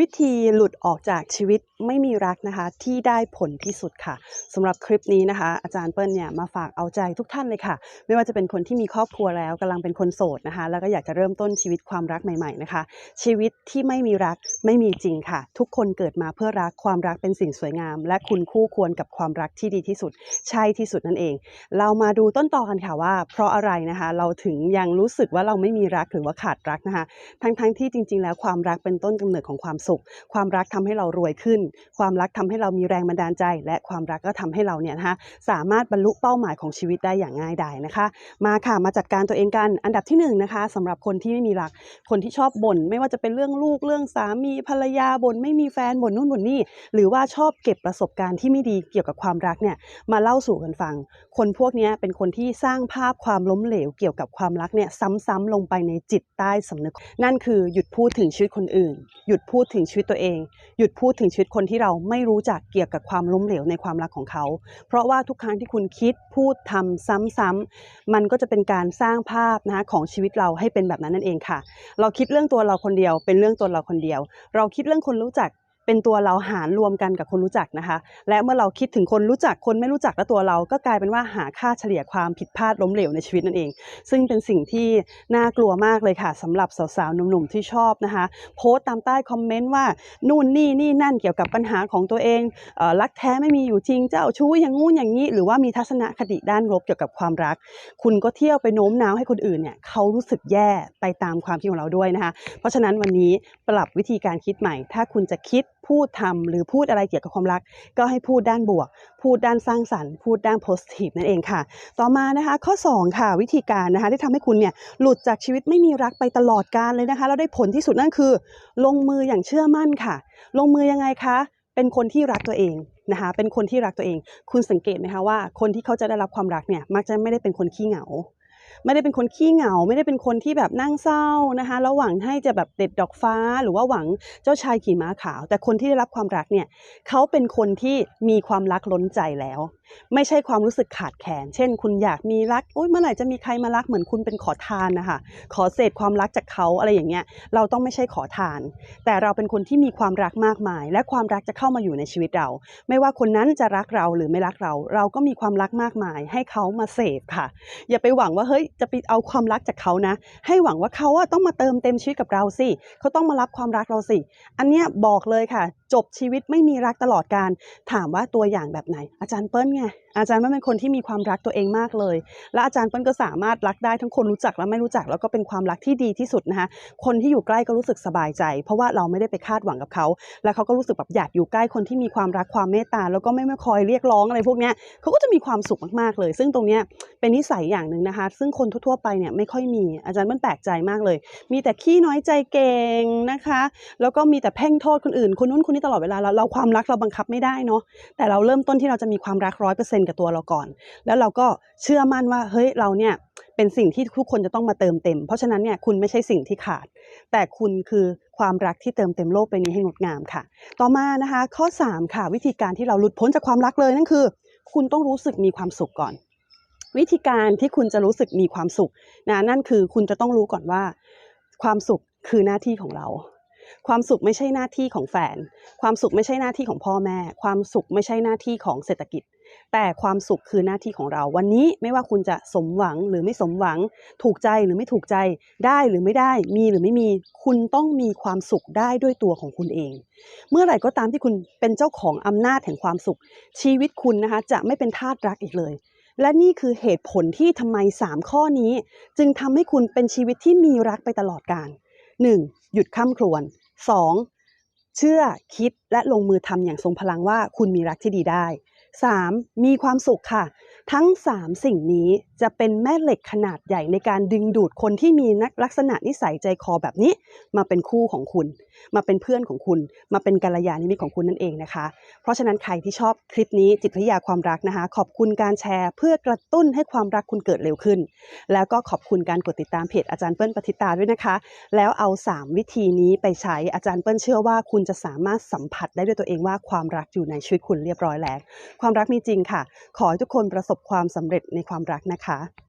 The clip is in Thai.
วิธีหลุดออกจากชีวิตไม่มีรักนะคะที่ได้ผลที่สุดค่ะสำหรับคลิปนี้นะคะ อาจารย์เปิ้ลเนี่ยมาฝากเอาใจทุกท่านเลยค่ะ ไม่ว่าจะเป็นคนที่มีครอบครัวแล้วกำลังเป็นคนโสดนะคะ แล้วก็อยากจะเริ่มต้นชีวิตความรักใหม่ๆนะคะ ชีวิตที่ไม่มีรักไม่มีจริงค่ะ ทุกคนเกิดมาเพื่อรักความรักเป็นสิ่งสวยงาม และคุณคู่ควรกับความรักที่ดีที่สุด ใช่ที่สุดนั่นเอง เรามาดูต้นตอกันค่ะว่า เพราะอะไรนะคะ เราถึงยังรู้สึกว่าเราไม่มีรักหรือว่าขาดรักนะคะ ทั้งๆที่จริง ๆ แล้วความรักเป็นต้นกำเนิดของความสุข ความรักทำให้เรารวยขึ้น ความรักทำให้เรามีแรงบันดาลใจ และความรักก็ทำให้เราเนี่ยนะคะสามารถบรรลุเป้าหมายของชีวิตได้อย่างง่ายดายนะคะ มาค่ะมาจัดการตัวเองกัน อันดับที่หนึ่งนะคะสำหรับคนที่ไม่มีรักคนที่ชอบบ่นไม่ว่าจะเป็นเรื่องลูกเรื่องสามีภรรยาบ่นไม่มีแฟนบ่นนู่นบ่นนี่หรือว่าชอบเก็บประสบการณ์ที่ไม่ดีเกี่ยวกับความรักเนี่ยมาเล่าสู่กันฟัง คนพวกนี้เป็นคนที่สร้างภาพความล้มเหลวเกี่ยวกับความรักเนี่ยซ้ำๆลงไปในจิตใต้สำนึก นั่นคือหยุดพูดถึงชีวิตคนอื่น หยุดพูดถึงชีวิตตัวเอง หยุดพูดถึงชีวิตคนที่เราไม่รู้จักเกี่ยวกับความล้มเหลวในความรักของเขา เพราะว่าทุกครั้งที่คุณคิดพูดทำซ้ำๆมันก็จะเป็นการสร้างภาพนะคะของชีวิตเราให้เป็นแบบนั้นนั่นเองค่ะ เราคิดเรื่องตัวเราคนเดียว เป็นเรื่องตัวเราคนเดียว เราคิดเรื่องคนรู้จัก เป็นตัวเราหารรวมกันกับคนรู้จักนะคะ และเมื่อเราคิดถึงคนรู้จักคนไม่รู้จักและตัวเราก็กลายเป็นว่าหาค่าเฉลี่ยความผิดพลาดล้มเหลวในชีวิตนั่นเอง ซึ่งเป็นสิ่งที่น่ากลัวมากเลยค่ะสำหรับสาวๆหนุ่มๆที่ชอบนะคะ โพสต์ตามใต้คอมเมนต์ว่านู่นนี่นี่นั่นเกี่ยวกับปัญหาของตัวเองรักแท้ไม่มีอยู่จริงเจ้าชู้อย่างงู้นอย่างนี้ หรือว่ามีทัศนคติด้านลบเกี่ยวกับความรัก คุณก็เที่ยวไปโน้มน้าวให้คนอื่นเนี่ยเขารู้สึกแย่ไปตามความคิดของเราด้วยนะคะ เพราะฉะนั้นวันนี้ปรับวิธีการคิดใหม่ ถ้าคุณจะคิด พูดทำหรือพูดอะไรเกี่ยวกับความรัก ก็ให้พูดด้านบวก พูดด้านสร้างสรรค์ พูดด้าน positive นั่นเองค่ะ ต่อมานะคะ ข้อ 2 ค่ะ วิธีการนะคะที่ทำให้คุณเนี่ยหลุดจากชีวิตไม่มีรักไปตลอดกาลเลยนะคะแล้วได้ผลที่สุดนั่นคือ ลงมืออย่างเชื่อมั่นค่ะ ลงมือยังไงคะเป็นคนที่รักตัวเองนะคะเป็นคนที่รักตัวเอง คุณสังเกตไหมคะว่า คนที่เขาจะได้รับความรักเนี่ยมักจะไม่ได้เป็นคนขี้เหงา ไม่ได้เป็นคนขี้เหงา ไม่ได้เป็นคนที่แบบนั่งเศร้านะคะแล้วหวังให้จะแบบเด็ดดอกฟ้าหรือว่าหวังเจ้าชายขี่ม้าขาว แต่คนที่ได้รับความรักเนี่ยเขาเป็นคนที่มีความรักล้นใจแล้วไม่ใช่ความรู้สึกขาดแคลนเช่น คุณอยากมีรักโอ๊ยเมื่อไหร่จะมีใครมารักเหมือนคุณเป็นขอทานนะคะขอเศษความรักจากเขาอะไรอย่างเงี้ยเราต้องไม่ใช่ขอทาน แต่เราเป็นคนที่มีความรักมากมาย และความรักจะเข้ามาอยู่ในชีวิตเรา ไม่ว่าคนนั้นจะรักเราหรือไม่รักเรา เราก็มีความรักมากมาย ให้เขามาเสพค่ะ อย่าไปหวังว่าเฮ้ยจะไปเอาความรักจากเขานะ ให้หวังว่าเขาอะต้องมาเติมเต็มชีวิตกับเราสิเขาต้องมารับความรักเราสิ อันเนี้ยบอกเลยค่ะจบชีวิตไม่มีรักตลอดการ ถามว่าตัวอย่างแบบไหน อาจารย์เปิ้ลไง อาจารย์เปิ้ลเป็นคนที่มีความรักตัวเองมากเลย และอาจารย์เปิ้ลก็สามารถรักได้ทั้งคนรู้จักและไม่รู้จัก แล้วก็เป็นความรักที่ดีที่สุดนะคะคนที่อยู่ใกล้ก็รู้สึกสบายใจ เพราะว่าเราไม่ได้ไปคาดหวังกับเขา แล้วเขาก็รู้สึกแบบอยากอยู่ใกล้คนที่มีความรักความเมตตาแล้วก็ไม่ไมาคอยเรียกร้องอะไรพวกนี้เขาก็จะมีความสุขมากๆเลย ซึ่งตรงนี้เป็นนิสัยอย่างหนึ่งนะคะ ซึ่งคนทั่วๆไปเนี่ยไม่ค่อยมีอาจารย์เปิ้ลแปลกใจมากเลย มีแต่ขี้น้อยใจเก่งนะคะ แล้วก็มีแต่เพ่งโทษคนอื่นคนนู้นคนนี้ตลอดเวลาเราเราความรักเราบังคับไม่ได้เนาะแต่เราเริ่มต้นที่เราจะมีความรักร้อยเปอร์เซ็นต์กับตัวเราก่อน แล้วเราก็เชื่อมั่นว่าเฮ้ยเราเนี่ยเป็นสิ่งที่ทุกคนจะต้องมาเติมเต็ม เพราะฉะนั้นเนี่ยคุณไม่ใช่สิ่งที่ขาด แต่คุณคือความรักที่เติมเต็มโลกใบนี้ให้งดงามค่ะ ต่อมานะคะ ข้อ 3 ค่ะ วิธีการที่เราหลุดพ้นจากความรักเลยนั่นคือ คุณต้องรู้สึกมีความสุขก่อน วิธีการที่คุณจะรู้สึกมีความสุขนะนั่นคือคุณจะต้องรู้ก่อนว่า ความสุขคือหน้าที่ของเรา ความสุขไม่ใช่หน้าที่ของแฟน ความสุขไม่ใช่หน้าที่ของพ่อแม่ ความสุขไม่ใช่หน้าที่ของเศรษฐกิจ แต่ความสุขคือหน้าที่ของเรา วันนี้ไม่ว่าคุณจะสมหวังหรือไม่สมหวัง ถูกใจหรือไม่ถูกใจ ได้หรือไม่ได้ มีหรือไม่มี คุณต้องมีความสุขได้ด้วยตัวของคุณเอง เมื่อไหร่ก็ตามที่คุณเป็นเจ้าของอำนาจแห่งความสุข ชีวิตคุณนะคะจะไม่เป็นทาสรักอีกเลยและนี่คือเหตุผลที่ทำไม 3 ข้อนี้ จึงทำให้คุณเป็นชีวิตที่มีรักไปตลอดกาล 1. หยุดข้ามครวน 2. เชื่อคิดและลงมือทำอย่างทรงพลังว่าคุณมีรักที่ดีได้ 3. มีความสุขค่ะ ทั้ง 3 สิ่งนี้จะเป็นแม่เหล็กขนาดใหญ่ในการดึงดูดคนที่มีนักลักษณะนิสัยใจคอแบบนี้ มาเป็นคู่ของคุณ มาเป็นเพื่อนของคุณ มาเป็นกัลยาณมิตรของคุณนั่นเองนะคะ เพราะฉะนั้นใครที่ชอบคลิปนี้จิตวิทยาความรักนะคะ ขอบคุณการแชร์ เพื่อกระตุ้นให้ความรักคุณเกิดเร็วขึ้น แล้วก็ขอบคุณการกดติดตามเพจอาจารย์เปิ้ลปฏิตาด้วยนะคะ แล้วเอา 3 วิธีนี้ไปใช้อาจารย์เปิ้ลเชื่อว่าคุณจะสามารถสัมผัสได้ด้วยตัวเองว่าความรักอยู่ในชีวิตคุณเรียบร้อยแล้ว ความรักมีจริงค่ะ ขอให้ทุกคนประสบความสำเร็จในความรักนะคะนะคะ